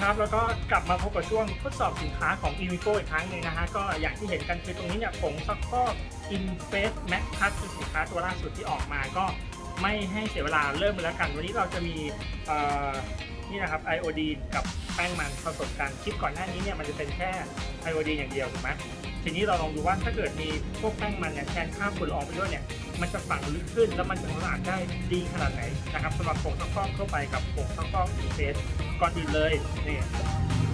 ครับ แล้วก็กลับมาพบกับช่วงทดสอบสินค้าของ e v i c o อีกครั้งหนึ่งนะฮะ ก็อย่างที่เห็นกันคือตรงนี้เนี่ยผงซักฟอก Inface Max Plus คือสินค้าตัวล่าสุดที่ออกมาก็ไม่ให้เสียเวลาเริ่มเลยแล้วกัน วันนี้เราจะมีนี่นะครับไอโอดีนกับแป้งมันผสมกันคลิปก่อนหน้านี้เนี่ยมันจะเป็นแค่ไอโอดีนอย่างเดียวถูกไหมทีนี้เราลองดูว่าถ้าเกิดมีพวกแป้งมันเนี่ยแทนค่าฝุ่นละอองไปด้วยเนี่ยมันจะฝังลึกขึ้นแล้วมันจะสะอาดได้ดีขนาดไหนนะครับสำหรับผงซักฟอกเข้าไปกับผงซักฟอกอินเฟส ก่อนอื่นเลยนี่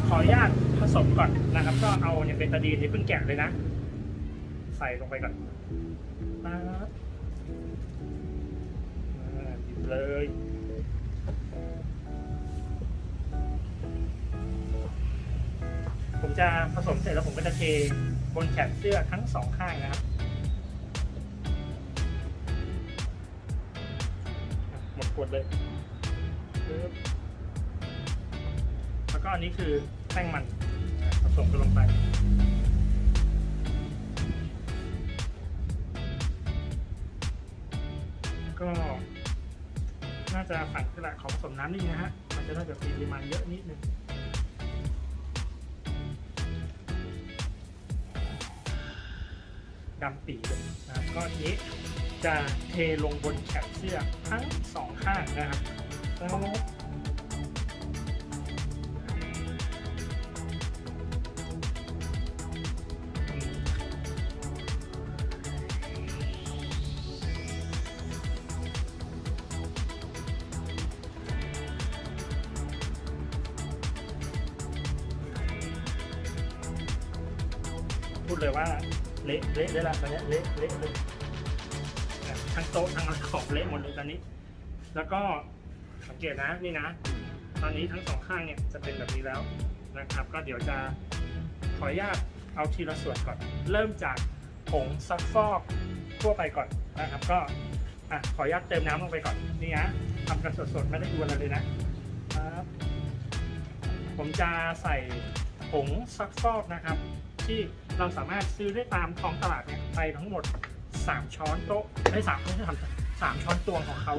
ขออนุญาตผสมก่อนนะครับ ก็เอาเนี่ยเบตาดีนที่เพิ่งแกะเลยนะ ใส่ลงไปก่อนปั๊บอ่าดิบเลยผมจะผสมเสร็จแล้วผมก็จะเทบนแขนเสื้อทั้งสองข้างนะครับ หมดขวดเลย ก็อันนี้คือแป้งมันผสมกันลงไปก็น่าจะฝันกระของผสมน้ำนิดนึงนะฮะ มันจะน่าจะมีปริมาณเยอะนิดนึงดำปีเลยนะก็ทีนี้จะเทลงบนแขนเสื้อทั้งสองข้างนะครับแล้ว พูดเลยว่าเละเละเลยล่ะตอนนี้เละเละเลยนะทั้งโต๊ะทั้งอะไรของเละหมดเลยตอนนี้ แล้วก็สังเกตนะนี่นะ ตอนนี้ทั้งสองข้างเนี่ยจะเป็นแบบนี้แล้วนะครับ ก็เดี๋ยวจะขออนุญาตเอาทีละส่วนก่อน เริ่มจากผงซักฟอกทั่วไปก่อนนะครับ ก็อะขออนุญาตเติมน้ำลงไปก่อนนี่นะทำกันสดๆไม่ได้ดูอะไรเลยนะครับผมจะใส่ผงซักฟอกนะครับ ที่ เราสามารถซื้อได้ตามท้องตลาดเนี่ยไปทั้งหมด 3 ช้อนโต๊ะไม่สามไม่ใช่ทำสามช้อนตวงของเขา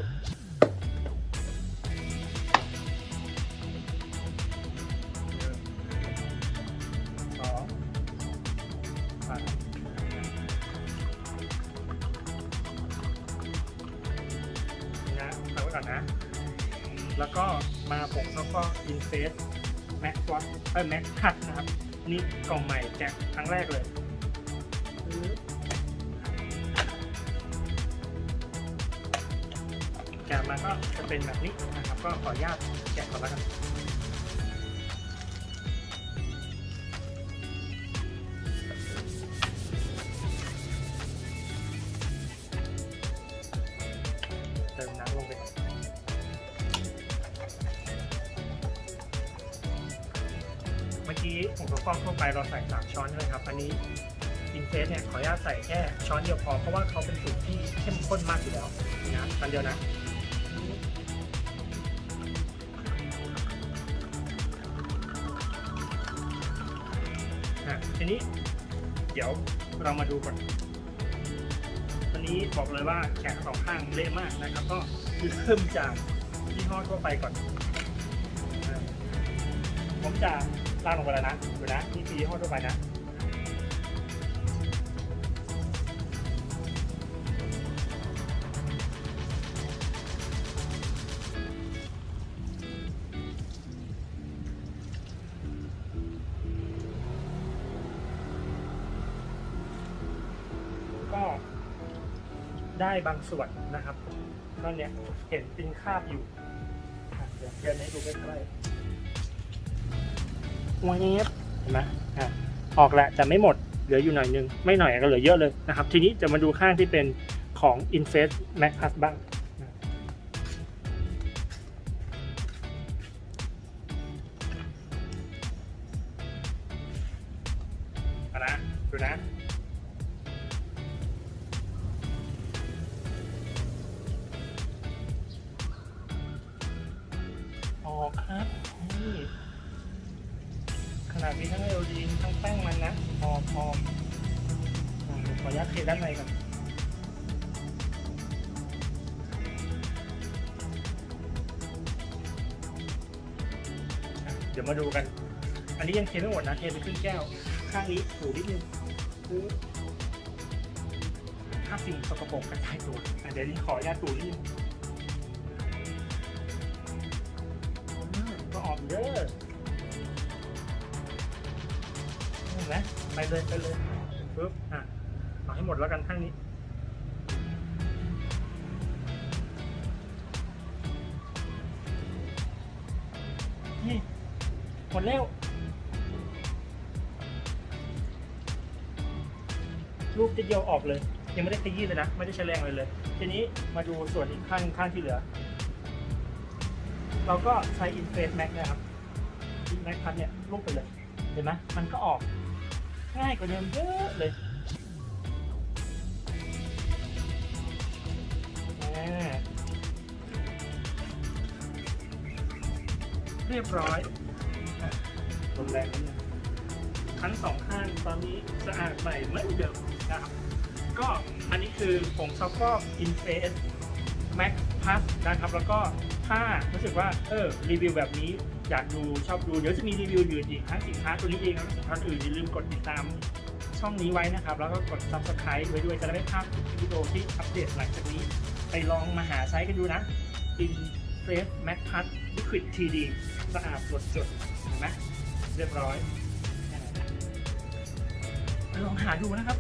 นี่นะเอาไว้ก่อนนะ แล้วก็มาผงซักฟอกอินเฟสแม็กซ์วอตเอ้ยแม็กคัทนะครับ นี่กล่องใหม่แจกครั้งแรกเลยแกะมาก็จะเป็นแบบนี้นะครับ ก็ขออนุญาตแกะก่อนแล้วกัน เมื่อกี้ผงซักฟอกทั่วไปเราใส่ 3 ช้อนใช่ไหมครับ อันนี้อินเฟสเนี่ยขออนุญาตใส่แค่ช้อนเดียวพอ เพราะว่าเขาเป็นสูตรที่เข้มข้นมากอยู่แล้วนะอันเดียวนะอะทีนี้เดี๋ยวเรามาดูก่อนวันนี้บอกเลยว่าแขนสองข้างเละมากนะครับ ก็คือเริ่มจากยี่ห้อทั่วไปก่อน ผมจะ ลากลงไปแล้วนะดูนะนี่คือยี่ห้อทั่วไปนะก็ได้บางส่วนนะครับก็เนี่ยเห็นเป็นคาบอยู่เดี๋ยวเดี๋ยวให้ดูใกล้ๆ วบเห็นไหมอะออกแล้วแต่ไม่หมดเหลืออยู่หน่อยนึง ไม่หน่อยก็เหลือเยอะเลยนะครับ ทีนี้จะมาดูข้างที่เป็นของ Inface Max Plus บ้างนะดูนะ มีทั้งไอโอดีนทั้งแป้งมันนะพอพออ่าขออนุญาตเทด้านในก่อนเดี๋ยวมาดูกัน อันนี้ยังเทไม่หมดนะเทไปครึ่งแก้ว ข้างนี้ถูนิดนึงถ้าสิ่งสกปรกกระจายตัวเดี๋ยวนี้ขออนุญาตถูนิดนึงก็ออกเยอ ห็นไหมไปเลยไปเลยปึ๊บอะเอาให้หมดแล้วกันข้างนี้นี่หมดแล้วรูปจะเดียวออกเลย ยังไม่ได้ขยี้เลยนะ ไม่ได้ใช้แรงเลยเลย ทีนี้มาดูส่วนอีกข้างข้างที่เหลือ เราก็ใช้ Inface Max นะครับ Inface Max พัดเนี่ยลูกไปเลย เห็นไหมมันก็ออก ง่ายกว่าเดิมเยอะเลยเรียบร้อยลมแรงนิดนึงทั้งสองข้างตอนนี้สะอาดใหม่เหมือนเดิมนะครับ ก็อันนี้คือผงซักฟอก Inface Max Plus นะครับ แล้วก็ถ้ารู้สึกว่า เออ รีวิวแบบนี้ อยากดูชอบดูเดี๋ยวจะมีรีวิวอื่อีกทั้งสินค้าตัวนี้เองแล้วก็สินค้าอื่นอย่าลืมกดติดตามช่องนี้ไว้นะครับ แล้วก็กด subscribe ไว้ด้วยจะได้ไม่พลาดวิดีโอที่อัปเดตหลังจากนี้ ไปลองมาหาใช้กันดูนะ Inface Max Plus Liquid TD สะอาดสดจดเห็นไหมเรียบร้อยไปลองหาดูนะครับ